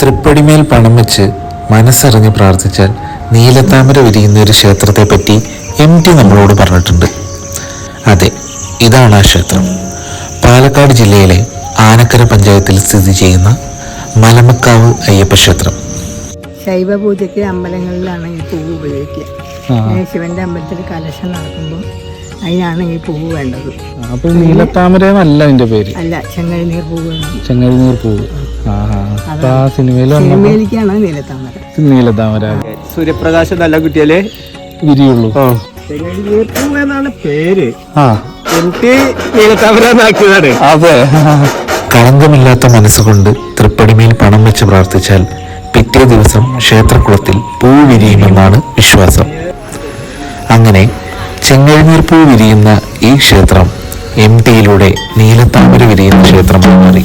തൃപ്പടിമേൽ പണം വെച്ച് മനസ്സറിഞ്ഞ് പ്രാർത്ഥിച്ചാൽ നീലത്താമര വിരിയുന്ന ഒരു ക്ഷേത്രത്തെ പറ്റി എം ടി നമ്മളോട് പറഞ്ഞിട്ടുണ്ട്. അതെ ഇതാണ് ആ ക്ഷേത്രം. പാലക്കാട് ജില്ലയിലെ ആനക്കര പഞ്ചായത്തിൽ സ്ഥിതി ചെയ്യുന്ന മലമക്കാവ് അയ്യപ്പ ക്ഷേത്രം. ശൈവപൂജയ്ക്ക് അമ്പലങ്ങളിലാണ് ഈ പൂവ് ഉപയോഗിക്കുക. ശിവന്റെ അമ്പലത്തിൽ കലശം നടക്കുമ്പോൾ അതിനാണ് ഈ പൂവ് വേണ്ടത്. അപ്പൊ നീലത്താമര എന്നല്ല അതിന്റെ പേര്? അല്ല ചെങ്ങഴിനീർ പൂവ്. ചെങ്ങഴിനീർ പൂവ്. സിനിമയിലേക്കാണ് നീലത്താമര. നീലത്താമര. സൂര്യപ്രകാശം നല്ല കുട്ടിയല്ലേ വിരിയുള്ളൂ. എന്നാണ് പേര്. എനിക്ക് നീലത്താമര എന്നാക്കിയതാണ്. അതെ. കളങ്കമില്ലാത്ത മനസ്സുകൊണ്ട് തൃപ്പടിമേൽ പണം വെച്ച് പ്രാർത്ഥിച്ചാൽ പിറ്റേ ദിവസം ക്ഷേത്രക്കുളത്തിൽ പൂ വിരിയുമെന്നാണ് വിശ്വാസം. അങ്ങനെ ചെങ്ങഴിനീർ പൂ വിരിയുന്ന ഈ ക്ഷേത്രം എം ടിയിലൂടെ നീലത്താമര വിരിയുന്ന ക്ഷേത്രമായി മാറി.